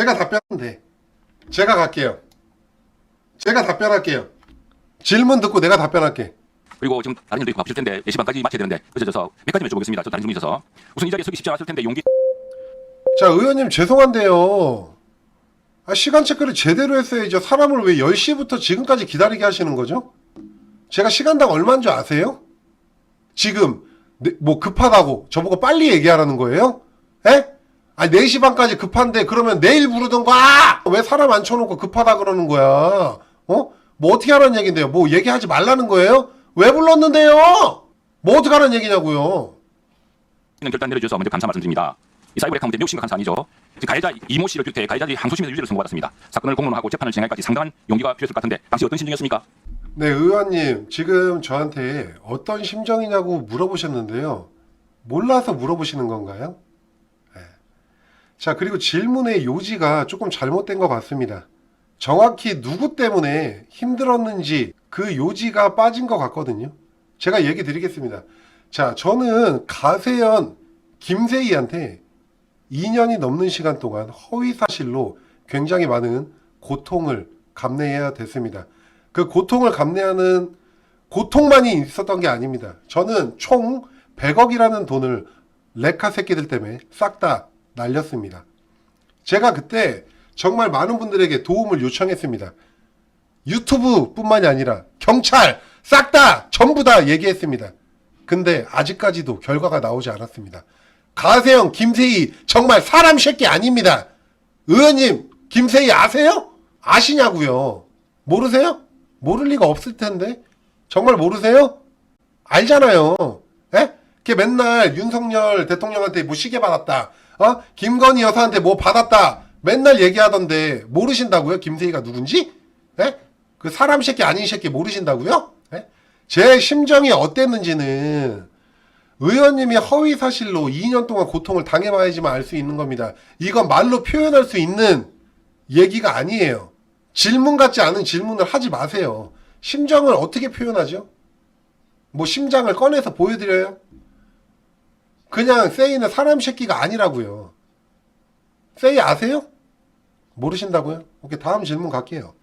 제가 답변하면 돼. 제가 갈게요. 제가 답변할게요. 질문 듣고 내가 답변할게. 그리고 지금 다른 일도 있고 바쁘실 텐데 4시 반까지 마쳐야 되는데 늦어져서 몇 가지 여쭤보겠습니다. 저 다른 질문이 있어서 우선 이 자리에 서기 쉽지 않았을 텐데 용기 자, 의원님 죄송한데요. 아, 시간 체크를 제대로 했어야죠. 사람을 왜 10시부터 지금까지 기다리게 하시는 거죠? 제가 시간당 얼마인 줄 아세요? 지금 네, 뭐 급하다고 저보고 빨리 얘기하라는 거예요? 에? 아니 4시 반까지 급한데 그러면 내일 부르던가 아! 왜 사람 앉혀놓고 급하다 그러는 거야? 어? 뭐 어떻게 하라는 얘긴데요? 뭐 얘기하지 말라는 거예요? 왜 불렀는데요? 뭐 어떻게 하라는 얘기냐고요? 있는 결단 내려주셔서 먼저 감사 말씀드립니다. 이 사이버 레카운트 매우 심각한 사안이죠. 지금 가해자 이모 씨를 비롯해 가해자들이 항소심에서 유죄를 선고받았습니다. 사건을 공론화하고 재판을 진행할까지 상당한 용기가 필요했을 것 같은데 당시 어떤 심정이었습니까? 네, 의원님, 지금 저한테 어떤 심정이냐고 물어보셨는데요. 몰라서 물어보시는 건가요? 네. 자, 그리고 질문의 요지가 조금 잘못된 것 같습니다. 정확히 누구 때문에 힘들었는지 그 요지가 빠진 것 같거든요. 제가 얘기 드리겠습니다. 자, 저는 가세연 김세희한테 2년이 넘는 시간 동안 허위 사실로 굉장히 많은 고통을 감내해야 됐습니다. 그 고통을 감내하는 고통만이 있었던 게 아닙니다. 저는 총 100억이라는 돈을 레카 새끼들 때문에 싹 다 날렸습니다. 제가 그때 정말 많은 분들에게 도움을 요청했습니다. 유튜브뿐만이 아니라 경찰 싹 다 전부 다 얘기했습니다. 근데 아직까지도 결과가 나오지 않았습니다. 가세영, 김세희 정말 사람 새끼 아닙니다. 의원님, 김세희 아세요? 아시냐고요? 모르세요? 모를 리가 없을 텐데. 정말 모르세요? 알잖아요. 에? 걔 맨날 윤석열 대통령한테 뭐 시계 받았다. 어? 김건희 여사한테 뭐 받았다. 맨날 얘기하던데 모르신다고요? 김세희가 누군지? 에? 그 사람 새끼 아닌 새끼 모르신다고요? 에? 제 심정이 어땠는지는 의원님이 허위 사실로 2년 동안 고통을 당해봐야지만 알 수 있는 겁니다. 이건 말로 표현할 수 있는 얘기가 아니에요. 질문 같지 않은 질문을 하지 마세요. 심정을 어떻게 표현하죠? 뭐 심장을 꺼내서 보여드려요? 그냥 세이는 사람 새끼가 아니라고요. 세이 아세요? 모르신다고요? 오케이 다음 질문 갈게요.